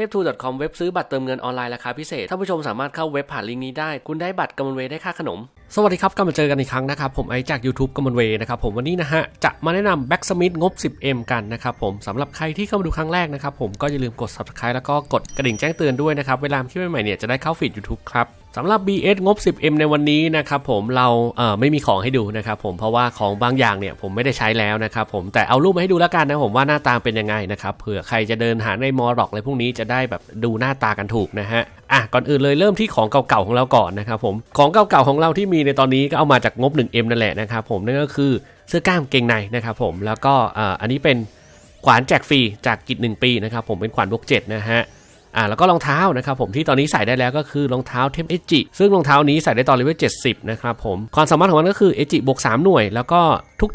ทปทู .com เว็บซื้อบัตรเติมเงินออนไลน์ราคาพิเศษท่านผู้ชมสามารถเข้าเว็บผ่านลิงก์นี้ได้ คุณได้บัตรกำมลเวย์ได้ค่าขนม สวัสดีครับ กลับมาเจอกันอีกครั้งนะครับ ผมไอจาก YouTube กำมลเวย์นะครับผมวันนี้นะฮะ จะมาแนะนำ Backsmith งบ 10M กันนะครับผมสำหรับใครที่เข้ามาดูครั้งแรกนะครับผมก็อย่าลืมกด Subscribe แล้วก็กดกระดิ่งแจ้งเตือนด้วยนะครับเวลาที่ใหม่ๆเนี่ยจะได้เข้าฟีด YouTube ครับ สำหรับ BS งบ 10M ในวันนี้นะครับผมเราเไม่มีของให้ดูนะครับผมเพราะว่าของบางอย่างเนี่ยผมไม่ได้ใช้แล้วนะครับผมแต่เอารูปมาให้ดูแล้วกันนะผมว่าหน้าตาเป็นยังไงนะครับเผื่อใครจะเดินหาในมอร็อกอะไรพวกนี้จะได้แบบดูหน้าตากันถูกนะฮะอะก่อนอื่นเลยเริ่มที่ของเก่าๆของเราก่อนนะครับผมของเก่าๆของเราที่มีในตอนนี้ก็เอามาจากงบ 1M นั่นแหละนะครับผมนั่นก็คือเสื้อกล้ามเกงในนะครับผมแล้วก็อันนี้เป็นขวานแจกฟรีจากกิจ1ปีนะครับผมเป็นขวานบวก7นะฮะ อ่าแล้วก็รองเท้านะครับผมที่ตอนนี้ใส่ได้แล้วก็คือรองเท้าเทมเอจิซึ่งรองเท้านี้ใส่ได้ตอนเลเวล70 นะครับผม ความสามารถของมันก็คือเอจิบวก3หน่วย แล้วก็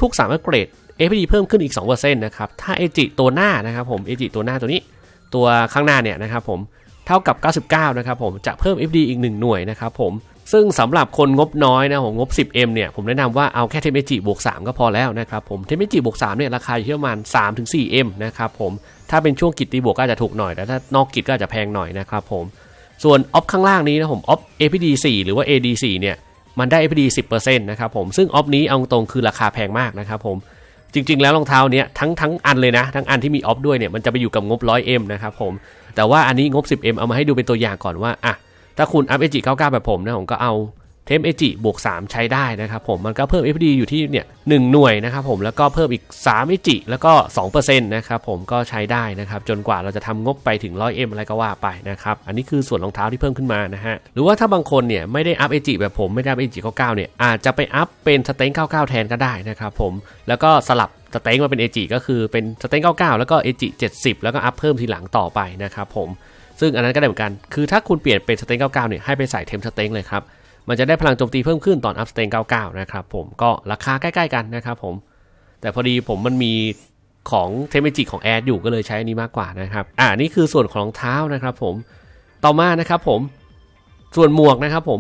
ทุกๆ3อัปเกรด APD เพิ่มขึ้นอีก2%นะครับถ้าเอจิตัวหน้านะครับผมเอจิตัวหน้าตัวนี้ ตัวข้างหน้าเนี่ยนะครับผมเท่ากับ 99 นะครับผมจะเพิ่ม FD อีก 1 หน่วยนะครับผมซึ่งสำหรับคนงบน้อยนะผมงบ 10M เนี่ยผมแนะนำว่าเอาแค่เทมเอจิบวก3ก็พอแล้วนะครับผมเทมเอจิบวก3เนี่ยราคาอยู่ที่ประมาณ 3-4M นะครับผม ถ้าเป็นช่วงกิจตีบวกก็อาจจะถูกหน่อยแต่ถ้านอกกิจก็อาจจะแพงหน่อยนะครับผมส่วนออฟข้างล่างนี้นะผมออฟ APD 4หรือว่า AD 4เนี่ยมันได้ APD 10%นะครับผมซึ่งออฟนี้เอาตรงคือราคาแพงมากนะครับผมจริง ๆ แล้วรองเท้าเนี้ยทั้งทั้งอันเลยนะ ทั้งอันที่มีออฟด้วยเนี่ยมันจะไปอยู่กับงบ 100M นะครับผมแต่ว่าอันนี้งบ 10M เอามาให้ดูเป็นตัวอย่างก่อนว่าอะถ้าคุณอัพเอจิ99แบบผมนะผมก็เอา เทมเอจิบวก 3 ใช้ได้นะครับผมมันก็เพิ่ม FD อยู่ที่เนี่ยหหน่วยนะครับผมแล้วก็เพิ่มอีก3เอจิแล้วก็2%นะครับผมก็ใช้ได้นะครับจนกว่าเราจะทำงบไปถึง 100M อะไรก็ว่าไปนะครับอันนี้คือส่วนรองเท้าที่เพิ่มขึ้นมานะฮะหรือว่าถ้าบางคนเนี่ยไม่ได้อัพเอจิแบบผมไม่ได้อัพเอจิ99เนี่ยอาจจะไปอัพเป็นสเต็ง99แทนก็ได้นะครับผมแล้วก็สลับสเต็งมาเป็นเอจิก็คือเป็นสเต็ง99แล้วก็เอจิ70แล้วก็อัพเพิ่มทีหลังต่อไปนะครับผมซึ่งอันนั้นก็ได้เหมือนกัน คือถ้าคุณเปลี่ยนเป็นสเต็ง99เนี่ยให้ไปใส่เทมสเต็งเลยครับ มันจะได้พลังโจมตีเพิ่มขึ้นตอนอัพสเตน99 นะครับผมก็ราคาใกล้ ๆ กันนะครับผม แต่พอดีผมมันมีของเทมเมจิของแอดอยู่ก็เลยใช้อันนี้มากกว่านะครับ อ่านี่คือส่วนของเท้านะครับผมต่อมานะครับผม ส่วนหมวกนะครับผม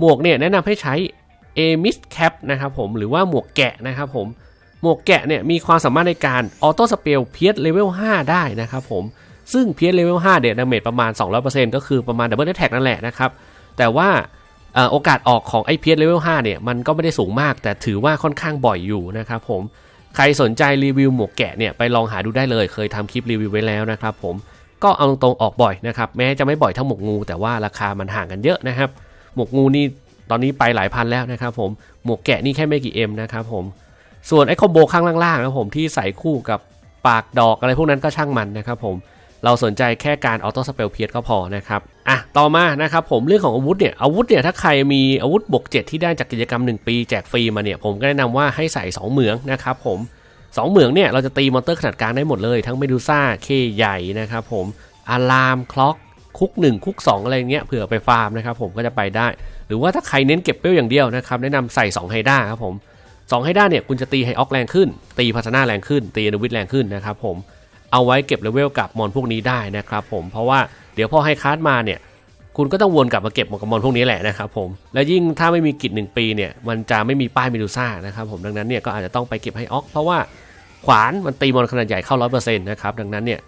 หมวกเนี่ยแนะนำให้ใช้ a m i s Cap นะครับผมหรือว่าหมวกแกะนะครับผมหมวกแกะเนี่ยมีความสามารถในการออโต้สเปลเพียสเลเวล5ได้นะครับผมซึ่งเพียสเลเวล5เดียวดาเมจประมาณ 200%ก็คือประมาณดับเบิลแท็กนั่นแหละนะครับ แต่ว่า โอกาสออกของไอพีเอสเลเวล5เนี่ยมันก็ไม่ได้สูงมาก แต่ถือว่าค่อนข้างบ่อยอยู่นะครับผมใครสนใจรีวิวหมวกแกะเนี่ยไปลองหาดูได้เลย เคยทำคลิปรีวิวไว้แล้วนะครับผมก็เอาตรงๆออกบ่อยนะครับแม้จะไม่บ่อยเท่าหมวกงู แต่ว่าราคามันห่างกันเยอะนะครับ หมวกงูนี่ตอนนี้ไปหลายพันแล้วนะครับผมหมวกแกะนี่แค่ไม่กี่เอ็มนะครับผมส่วนไอคอมโบข้างล่างๆนะผมที่ใส่คู่กับปากดอกอะไรพวกนั้นก็ช่างมันนะครับผม เราสนใจแค่การออโต้สเปลเพียก็พอนะครับอะต่อมานะครับผมเรื่องของอาวุธเนี่ยอาวุธเนี่ยถ้าใครมีอาวุธบวก7ที่ได้จากกิจกรรม 1 ปีแจกฟรีมาเนี่ยผมก็แนะนำว่าให้ใส่ 2 เหมืองนะครับผม2เหมืองเนี่ยเราจะตีมอนเตอร์ขนาดกลางได้หมดเลย ทั้งเมดูซ่าเคใหญ่นะครับผมอารามคล็อกคุก 1 คุก 2 อะไรเงี้ยเผื่อไปฟาร์มนะครับผมก็จะไปได้ หรือว่าถ้าใครเน้นเก็บเปลอย่างเดียวนะครับแนะนำใส่2ไฮด้าครับผม2ไฮด้าเนี่ยคุณจะตีไฮออกแรงขึ้น ตีพัฒนาแรงขึ้น ตีอนุวิทแรงขึ้นนะครับผม เอาไว้เก็บเลเวลกับมอนพวกนี้ได้นะครับผมเพราะว่าเดี๋ยวพอให้คาร์มาเนี่ยคุณก็ต้องวนกลับมาเก็บมอนกับมอนพวกนี้แหละนะครับผมและยิ่งถ้าไม่มีกิจหนึ่งปีเนี่ยมันจะไม่มีป้ายเมดูซ่านะครับผมดังนั้นเนี่ยก็อาจจะต้องไปเก็บให้ออกเพราะว่าขวานมันตีมอนขนาดใหญ่เข้าร้อยเปอร์เซ็นต์นะครับดังนั้นเนี่ย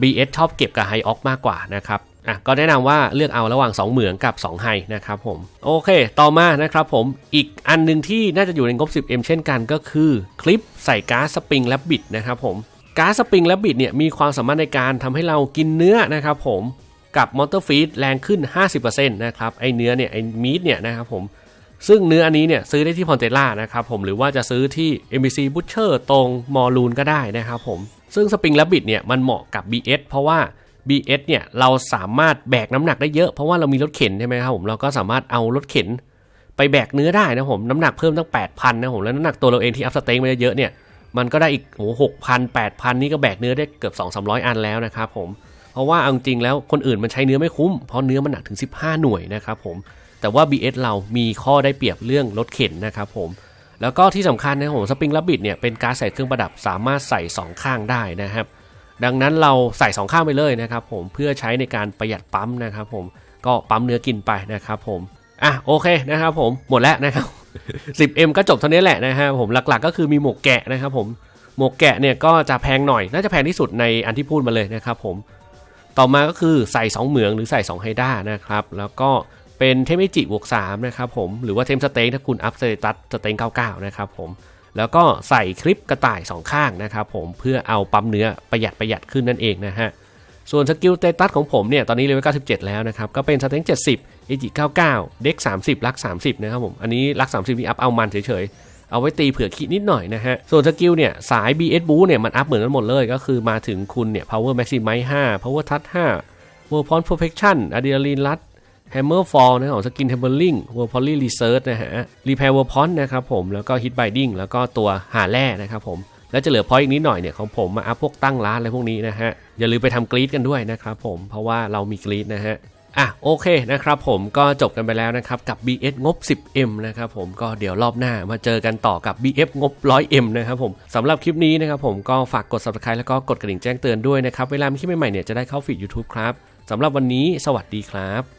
บีเอสชอบเก็บกับไฮออกมากกว่านะครับอะก็แนะนำว่าเลือกเอาระหว่าง 2 เหมืองกับ 2 ไฮนะครับผมโอเค ต่อมานะครับผมอีกอันหนึ่งที่น่าจะอยู่ในงบ 10M เช่นกันก็คือคลิปใส่ก๊าซสปริงและบิดนะครับผม ก๊าซสปริงและบิดเนี่ยมีความสามารถในการทำให้เรากินเนื้อนะครับผมกับมอเตอร์ฟีดแรงขึ้น 50%นะครับไอเนื้อเนี่ยไอมีดเนี่ยนะครับผมซึ่งเนื้ออันนี้เนี่ยซื้อได้ที่พอนเตล่านะครับผมหรือว่าจะซื้อที่ MBC Butcher ตรงมอลูนก็ได้นะครับผมซึ่งสปริงและบิดเนี่ยมันเหมาะกับ BS เพราะว่า BS เนี่ยเราสามารถแบกน้ำหนักได้เยอะเพราะว่าเรามีรถเข็นใช่ไหมครับผมเราก็สามารถเอารถเข็นไปแบกเนื้อได้นะผมน้ำหนักเพิ่มตั้ง 8,000นะผมแล้วน้ำหนักตัวเราเองที่อัพสเต็งมาเยอะเนี่ย มันก็ได้อีกโอ้หกพันแปดพันนี่ก็แบกเนื้อได้เกือบ2 3 0 0 อันแล้วนะครับผม เพราะว่าเอาจริงแล้วคนอื่นมันใช้เนื้อไม่คุ้ม เพราะเนื้อมันหนักถึง 15 หน่วยนะครับผม แต่ว่า BS เรามีข้อได้เปรียบเรื่องรถเข็นนะครับผม แล้วก็ที่สำคัญนะผมสปริงลับบิดเนี่ยเป็นการใส่เครื่องประดับสามารถใส่ 2 ข้างได้นะครับ ดังนั้นเราใส่ 2 ข้างไปเลยนะครับผม เพื่อใช้ในการประหยัดปั๊มนะครับผม ก็ปั๊มเนื้อกินไปนะครับผม อะโอเคนะครับผม หมดแล้วนะครับ 10M ก็จบเท่านี้แหละนะครับผมหลักๆ ก็คือมีหมวกแกะนะครับผมหมวกแกะเนี่ยก็จะแพงหน่อย น่าจะแพงที่สุดในอันที่พูดมาเลยนะครับผมต่อมาก็คือใส่ 2 เหมืองหรือใส่ 2 ไฮด้านะครับ แล้วก็เป็นเทมเมจิบวก3นะครับผมหรือว่าเทมสเต็งถ้าคุณอัพสเตตัสสเต็ง99 นะครับผมแล้วก็ใส่คลิปกระต่าย 2 ข้างนะครับผมเพื่อเอาปั๊มเนื้อประหยัดประหยัดขึ้นนั่นเองนะฮะ ส่วนสกิลเตตัสของผมเนี่ยตอนนี้เลเวล97 แล้วนะครับก็เป็นสเต็ง70เอจิ99 เด็ก 30 ลัก 30 นะครับผมอันนี้ลัก 30 นี่อัพเอามันเฉยๆเอาไว้ตีเผื่อคิดนิดหน่อยนะฮะ ส่วนสกิลเนี่ย สาย BS Boost เนี่ย มันอัพเหมือนกันหมดเลย ก็คือมาถึงคุณเนี่ย Power Maximize 5 Power Touch 5 World Point Perfection Adrenaline Rush Hammer Fall นะของ Skin Tempering World Poly Research นะฮะ Repair World Point นะครับผม แล้วก็ Hit Binding แล้วก็ตัวหาแร่นะครับผม แล้วจะเหลือพอยอีกนิดหน่อยเนี่ยของผมมาอัพพวกตั้งร้านอะไรพวกนี้นะฮะ อย่าลืมไปทำกรีดกันด้วยนะครับผมเพราะว่าเรามีกรีดนะฮะอะโอเคนะครับผมก็จบกันไปแล้วนะครับกับ BS งบ 10M นะครับผมก็เดี๋ยวรอบหน้ามาเจอกันต่อกับ BF งบ 100M นะครับผมสำหรับคลิปนี้นะครับผมก็ฝากกด subscribe แล้วก็กดกระดิ่งแจ้งเตือนด้วยนะครับ เวลามีคลิปใหม่ๆเนี่ยจะได้เข้าฟีด YouTube ครับสำหรับวันนี้สวัสดีครับ